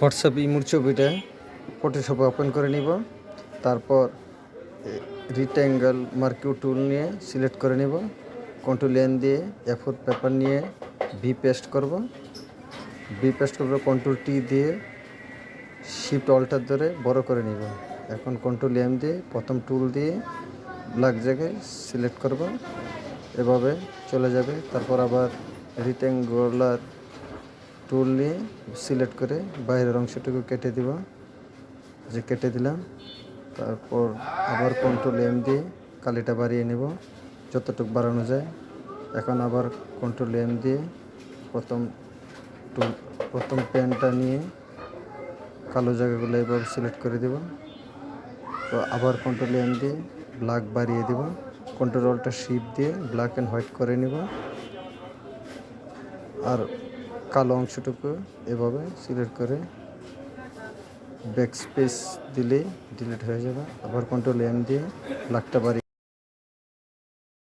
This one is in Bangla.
হোয়াটসঅ্যাপ ইমুর ছবিটা ফটোশপে ওপেন করে নিব। তারপর রিট্যাঙ্গেল মার্কিউ টুল নিয়ে সিলেক্ট করে নিব। কন্ট্রোল এন দিয়ে এফোর পেপার নিয়ে ভি পেস্ট করব। ভি পেস্ট করব কন্ট্রোল টি দিয়ে শিফট অল্টার ধরে বড় করে নিব। এখন কন্ট্রোল এম দিয়ে প্রথম টুল দিয়ে ব্ল্যাক জায়গায় সিলেক্ট করব। এভাবে চলে যাবে। তারপর আবার রিট্যাঙ্গুলার টুল নিয়ে সিলেক্ট করে বাইরের অংশটুকু কেটে দিব। যে কেটে দিলাম। তারপর আবার কন্ট্রোল এম দিয়ে কালিটা বাড়িয়ে নেব, যতটুকু বাড়ানো যায়। এখন আবার কন্ট্রোল এম দিয়ে প্রথম টুল প্রথম পেনটা নিয়ে কালো জায়গাগুলো এভাবে সিলেক্ট করে দেব। তো আবার কন্ট্রোল এম দিয়ে ব্ল্যাক বাড়িয়ে দেব। কন্ট্রোলটা শিপ দিয়ে ব্ল্যাক অ্যান্ড হোয়াইট করে নেব। আর কালো অংশটুকু এভাবে সিলেক্ট করে ব্যাকস্পেস দিলে ডিলিট হয়ে যাবে। আবার কন্ট্রোল এম দিয়ে লাগতে বাড়ি